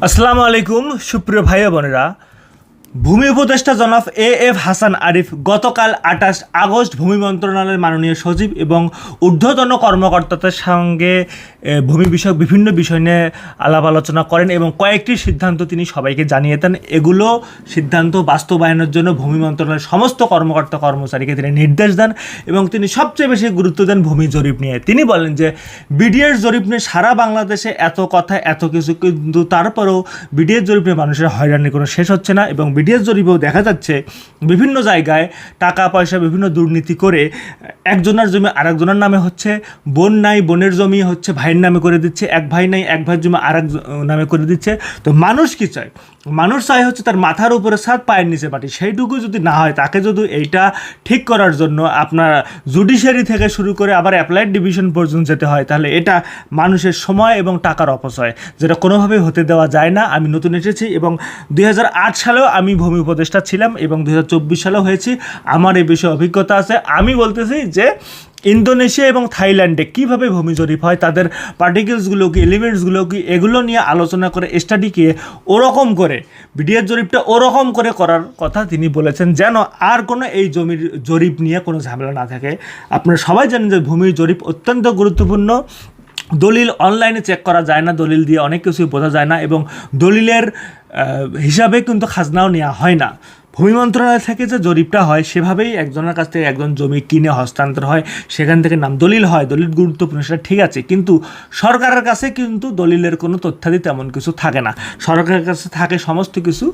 আসসালামু আলাইকুম সুপ্রিয় ভাই বোনেরা। ভূমি উপদেষ্টা জনাব এ এফ হাসান আরিফ গতকাল আঠাশ আগস্ট ভূমি মন্ত্রণালয়ের মাননীয় সচিব এবং ঊর্ধ্বতন কর্মকর্তাদের সঙ্গে ভূমি বিষয়ক বিভিন্ন বিষয় নিয়ে আলাপ আলোচনা করেন এবং কয়েকটি সিদ্ধান্ত তিনি সবাইকে জানিয়ে দেন। এগুলো সিদ্ধান্ত বাস্তবায়নের জন্য ভূমি মন্ত্রণালয়ের সমস্ত কর্মকর্তা কর্মচারীকে তিনি নির্দেশ দেন এবং তিনি সবচেয়ে বেশি গুরুত্ব দেন ভূমি জরিপ নিয়ে। তিনি বলেন যে বিডিএর জরিপ নিয়ে সারা বাংলাদেশে এত কথা, এত কিছু, কিন্তু তারপরেও বিডিএর জরিপ নিয়ে মানুষের হয়রানির কোনো শেষ হচ্ছে না এবং বিডিএর জরিপেও দেখা যাচ্ছে বিভিন্ন জায়গায় টাকা পয়সা বিভিন্ন দুর্নীতি করে একজনের জমি আরেকজনের নামে হচ্ছে, বোন নাই, বোনের জমি হচ্ছে ভাইয়ের নামে করে দিচ্ছে, এক ভাই নাই, এক ভাইয়ের জমি আরেক নামে করে দিচ্ছে। তো মানুষ কি চায়? মানুষ চায় হচ্ছে তার মাথার উপরে ছাদ পায়ের নিচে মাটি সেইটুকু যদি না হয়, তাকে যদি এইটা ঠিক করার জন্য আপনার জুডিশিয়ারি থেকে শুরু করে আবার অ্যাপ্লাইড ডিভিশন পর্যন্ত যেতে হয়, তাহলে এটা মানুষের সময় এবং টাকার অপচয়, যেটা কোনোভাবেই হতে দেওয়া যায় না। আমি নতুন এসেছি এবং দুই হাজার আট সালেও আমি ভূমি উপদেষ্টা ছিলাম এবং দুই সালেও হয়েছি। আমার এই বিষয়ে অভিজ্ঞতা আছে। আমি বলতেছি যে ইন্দোনেশিয়া এবং থাইল্যান্ডে কীভাবে ভূমি জরিপ হয়, তাদের পার্টিকেলসগুলো কি, এলিমেন্টসগুলো কি, এগুলো নিয়ে আলোচনা করে স্টাডিকে ওরকম করে বিডিএর জরিপটা ওরকম করে করার কথা তিনি বলেছেন যেন আর কোনো এই জমির জরিপ নিয়ে কোনো ঝামেলা না থাকে। আপনারা সবাই জানেন যে ভূমির জরিপ অত্যন্ত গুরুত্বপূর্ণ। দলিল অনলাইনে চেক করা যায় না, দলিল দিয়ে অনেক কিছুই বোঝা যায় না এবং দলিলের হিসাবে কিন্তু খাজনাও নেওয়া হয় না। ভূমি মন্ত্রণালয় থেকে যে জরিপটা হয়, সেভাবেই একজনের কাছ থেকে একজন জমি কিনে হস্তান্তর হয়, সেখান থেকে নাম দলিল হয়, দলিল গুরুত্বপূর্ণ সেটা ঠিক আছে, কিন্তু সরকারের কাছে কিন্তু দলিলের কোনো তথ্যাদি তেমন কিছু থাকে না। সরকারের কাছে থাকে সমস্ত কিছু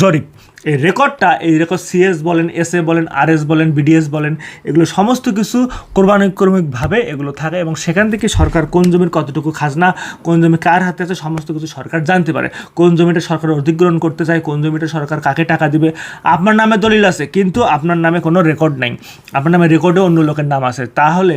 জরিপ। এই রেকর্ডটা, এই রেকর্ড সিএস বলেন এস এ বলেন আর এস বলেন বিডিএস বলেন, এগুলো সমস্ত কিছু কোরবানুক্রমিকভাবে এগুলো থাকে এবং সেখান থেকে সরকার কোন জমির কতটুকু খাজনা, কোন জমি কার হাতে আছে সমস্ত কিছু সরকার জানতে পারে। কোন জমিটা সরকার অধিগ্রহণ করতে চায়, কোন জমিটা সরকার কাকে টাকা দিবে, আপনার নামে দলিল আছে, কিন্তু আপনার নামে কোনো রেকর্ড নাই। আপনার নামে রেকর্ডে অন্য লোকের নাম আছে। তাহলে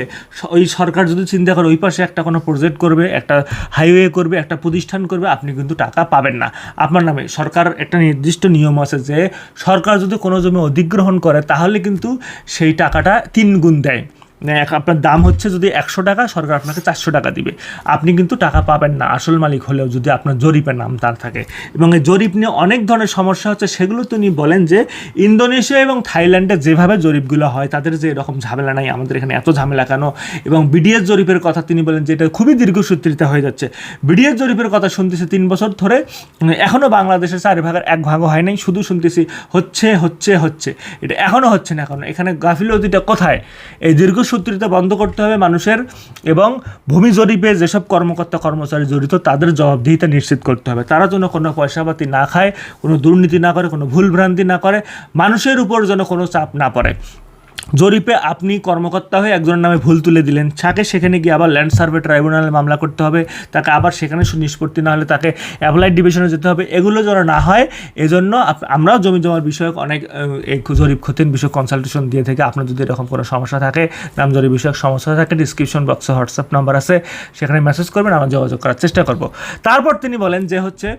ওই সরকার যদি চিন্তা করে, ওই পাশে একটা কোনো প্রজেক্ট করবে, একটা হাইওয়ে করবে, একটা প্রতিষ্ঠান করবে, আপনি কিন্তু টাকা পাবেন না। আপনার নামে সরকার একটা নির্দিষ্ট নিয়ম আছে যে সরকার যদি কোনো জমি অধিগ্রহণ করে তাহলে কিন্তু সেই টাকাটা তিন গুণ দেয়। আপনার দাম হচ্ছে যদি একশো টাকা, সরকার আপনাকে চারশো টাকা দিবে। আপনি কিন্তু টাকা পাবেন না, আসল মালিক হলেও যদি আপনার জরিপের নাম তার থাকে। এবং এই জরিপ নিয়ে অনেক ধরনের সমস্যা হচ্ছে, সেগুলো তিনি বলেন যে ইন্দোনেশিয়া এবং থাইল্যান্ডে যেভাবে জরিপগুলো হয়, তাদের যে এরকম ঝামেলা নাই, আমাদের এখানে এত ঝামেলা কেন? এবং বিডিএস জরিপের কথা তিনি বলেন যে এটা খুবই দীর্ঘসূত্রিতা হয়ে যাচ্ছে। বিডিএস জরিপের কথা শুনতেছি তিন বছর ধরে এখনও বাংলাদেশের চার ভাগের এক ভাগও হয় নাই, শুধু শুনতেছি হচ্ছে হচ্ছে হচ্ছে। এটা এখনও হচ্ছে না এখনও। এখানে গাফিলতিটা কোথায়? এই দীর্ঘসূত্রিতা বন্ধ করতে হবে মানুষের এবং ভূমি জরিপে যেসব কর্মকর্তা কর্মচারী জড়িত তাদের জবাবদিহিতা নিশ্চিত করতে হবে। তারা যেন কোনো পয়সাপাতি না খায়, কোনো দুর্নীতি না করে, কোনো ভুলভ্রান্তি না করে, মানুষের উপর যেন কোনো চাপ না পড়ে। জরিপে আপনি কর্মকর্তা হয়ে একজনের নামে ভুল তুলে দিলেন। তাকে সেখানে গিয়ে আবার ল্যান্ড সার্ভে ট্রাইব্যুনালে মামলা করতে হবে। তাকে আবার সেখানে নিষ্পত্তি না হলে তাকে অ্যাপ্লাইড ডিভিশনে যেতে হবে। এগুলো যেন না হয়, এজন্য আমরাও জমি জমার বিষয়ক অনেক জরিপ ক্ষতির বিষয়ক কনসালটেশন দিয়ে থেকে। আপনার যদি এরকম কোনো সমস্যা থাকে, নাম জরিপ বিষয়ক সমস্যা থাকে ডিসক্রিপশন বক্সে হোয়াটসঅ্যাপ নাম্বার আছে। সেখানে মেসেজ করবেন, আমরা যোগাযোগ করার চেষ্টা করব। তারপর তিনি বলেন যে হচ্ছে,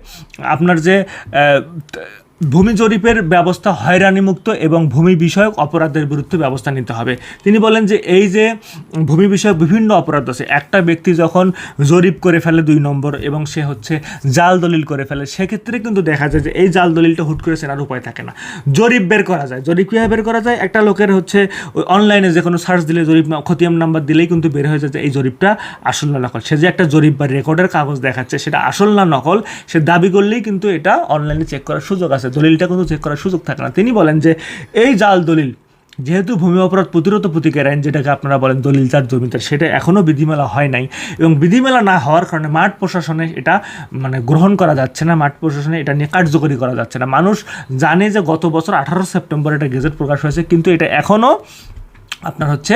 আপনার যে ভূমি জরিপের ব্যবস্থা হয়রানিমুক্ত এবং ভূমি বিষয়ক অপরাধের বিরুদ্ধে ব্যবস্থা নিতে হবে। তিনি বলেন যে, এই যে ভূমি বিষয়ক বিভিন্ন অপরাধ আছে, একটা ব্যক্তি যখন জরিপ করে ফেলে দুই নম্বর এবং সে হচ্ছে জাল দলিল করে ফেলে, সেক্ষেত্রে কিন্তু দেখা যায় যে, এই জাল দলিলটা হুট করে চেনার উপায় থাকে না। জরিপ বের করা যায়। জরিপ কীভাবে বের করা যায়? একটা লোকের হচ্ছে ওই অনলাইনে যে কোনো সার্চ দিলে জরিপ খতিয়ান নাম্বার দিলেই কিন্তু বের হয়ে যায় যে, এই জরিপটা আসল না নকল। সে যে একটা জরিপ বা রেকর্ডের কাগজ দেখাচ্ছে, সেটা আসল না নকল, সে দাবি করলেই কিন্তু এটা অনলাইনে চেক করার সুযোগ আছে। দলিলটা কিন্তু চেক করার সুযোগ থাকে না। তিনি বলেন যে, এই জাল দলিল, যেহেতু ভূমি অপরাধ প্রতিরোধ প্রতিকার আইন, যেটাকে আপনারা বলেন দলিল তার জমিদার, সেটা এখনও বিধিমেলা হয় নাই এবং বিধিমেলা না হওয়ার কারণে মাঠ প্রশাসনে এটা মানে গ্রহণ করা যাচ্ছে না, মাঠ প্রশাসনে এটা নিয়ে কার্যকরী করা যাচ্ছে না। মানুষ জানে যে গত বছর আঠারো সেপ্টেম্বর এটা গেজেট প্রকাশ হয়েছে, কিন্তু এটা এখনও আপনার হচ্ছে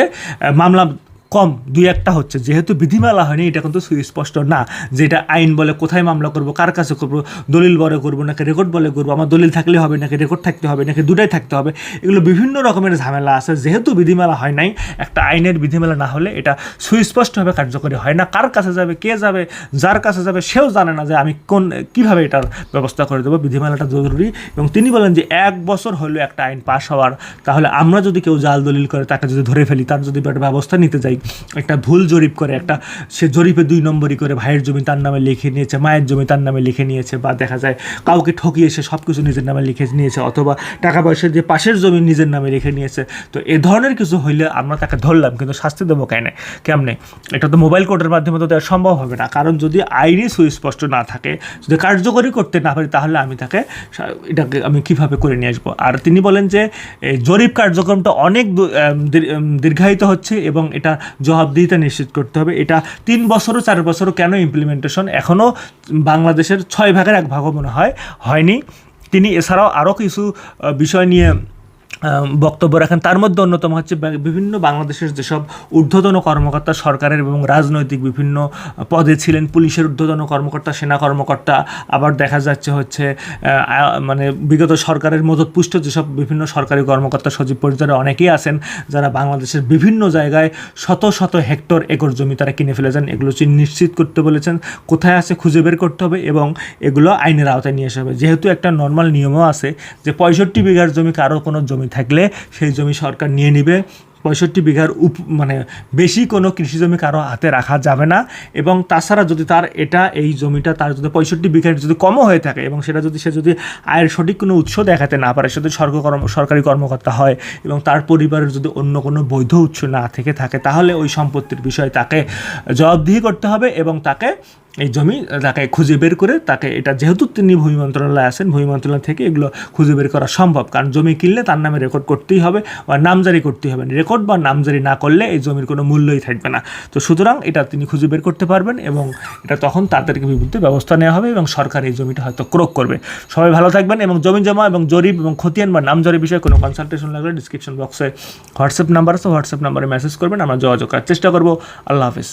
মামলা কম, দুই একটা হচ্ছে। যেহেতু বিধিমালা হয়নি, এটা কিন্তু সুস্পষ্ট না যে এটা আইন বলে কোথায় মামলা করব, কার কাছে করব, দলিল বলে করব নাকি রেকর্ড বলে করব, আমার দলিল থাকলে হবে নাকি রেকর্ড থাকতে হবে নাকি দুটাই থাকতে হবে, এগুলো বিভিন্ন রকমের ঝামেলা আছে। যেহেতু বিধিমালা হয় নাই, একটা আইনের বিধিমালা না হলে এটা সুস্পষ্টভাবে কার্যকরী হয় না। কার কাছে যাবে, কে যাবে, যার কাছে যাবে, সেও জানে না যে আমি কোন, কীভাবে এটার ব্যবস্থা করে দেবো। বিধিমালাটা জরুরি এবং তিনি বলেন যে এক বছর হলো একটা আইন পাশ হওয়ার। তাহলে আমরা যদি কেউ জাল দলিল করে তাকে যদি ধরে ফেলি, তার যদি একটা ব্যবস্থা নিতে যাই একটা ভুল জরিপ করে, একটা সে জরিপে দুই নম্বরই করে, ভাইয়ের জমি তার নামে লিখে নিয়েছে, মায়ের জমি তার নামে লিখে নিয়েছে, বা দেখা যায় কাউকে ঠকিয়ে সে সব কিছু নিজের নামে লিখে নিয়েছে, অথবা টাকা পয়সা দিয়ে পাশের জমি নিজের নামে লিখে নিয়েছে। তো এ ধরনের কিছু হইলে আমরা তাকে ধরলাম, কিন্তু শাস্তি দেবো কেন, কেমনে? এটা তো মোবাইল কোর্টের মাধ্যমে তো দেওয়া সম্ভব হবে না, কারণ যদি আইনি সুস্পষ্ট না থাকে, যদি কার্যকরী করতে না পারি, তাহলে আমি তাকে এটাকে আমি কীভাবে করে নিয়ে আসব? আর তিনি বলেন যে জরিপ কার্যক্রমটা অনেক দীর্ঘায়িত হচ্ছে এবং এটা জবাবদিহিতা নিশ্চিত করতে হবে। এটা তিন বছরও চার বছরও কেন ইমপ্লিমেন্টেশন এখনও বাংলাদেশের ছয় ভাগের এক ভাগও মনে হয়, হয়নি। তিনি এছাড়াও আরও কিছু বিষয় নিয়ে বক্তব্য রাখেন। তার মধ্যে অন্যতম হচ্ছে বিভিন্ন বাংলাদেশের যেসব ঊর্ধ্বতন কর্মকর্তা সরকারের এবং রাজনৈতিক বিভিন্ন পদে ছিলেন, পুলিশের ঊর্ধ্বতন কর্মকর্তা, সেনা কর্মকর্তা, আবার দেখা যাচ্ছে হচ্ছে মানে বিগত সরকারের মদতপুষ্ট যেসব বিভিন্ন সরকারি কর্মকর্তা সচিব পর্যায়ে অনেকেই আছেন, যারা বাংলাদেশের বিভিন্ন জায়গায় শত শত হেক্টর একর জমি তারা কিনে ফেলেছেন। এগুলো নিশ্চিত করতে বলেছেন, কোথায় আছে খুঁজে বের করতে হবে এবং এগুলো আইনের আওতায় নিয়ে আসা হবে। যেহেতু একটা নর্মাল নিয়মও আছে যে পঁয়ষট্টি বিঘার জমি কারও কোনো জমি থাকলে সেই জমি সরকার নিয়ে নিবে। পঁয়ষট্টি বিঘার উপ মানে বেশি কোনো কৃষি জমি কারও হাতে রাখা যাবে না এবং তাছাড়া যদি তার এটা, এই জমিটা তার যদি পঁয়ষট্টি বিঘার যদি কমও হয়ে থাকে এবং সেটা যদি সে যদি আয়ের সঠিক কোনো উৎস দেখাতে না পারে, সে সরকার কর্ম, সরকারি কর্মকর্তা হয় এবং তার পরিবারের যদি অন্য কোনো বৈধ উৎস না থেকে থাকে, তাহলে ওই সম্পত্তির বিষয়ে তাকে জবাবদিহি করতে হবে এবং তাকে এই জমি তাকে খুঁজে বের করে তাকে এটা যেহেতু তিনি ভূমি মন্ত্রণালয়ে আছেন, ভূমি মন্ত্রণালয় থেকে এগুলো খুঁজে বের করা সম্ভব। কারণ জমি কিনলে তার নামে রেকর্ড করতেই হবে বা নামজারি করতেই হবে। রেকর্ড বা নামজারি না করলে এই জমির কোনো মূল্যই থাকবে না। তো সুতরাং এটা তিনি খুঁজে বের করতে পারবেন এবং এটা তখন তাদেরকে বিরুদ্ধে ব্যবস্থা নেওয়া হবে এবং সরকার এই জমিটা হয়তো ক্রোক করবে। সবাই ভালো থাকবেন এবং জমি জমা এবং জরিপ এবং খতিয়ান বা নামজারি বিষয়ে কোনো কনসালটেশন লাগলে ডিসক্রিপশন বক্সে হোয়াটসঅ্যাপ নাম্বার আছে হোয়াটসঅ্যাপ নাম্বারে মেসেজ করবেন, আমরা যোগাযোগ করার চেষ্টা করব। আল্লাহ হাফিজ।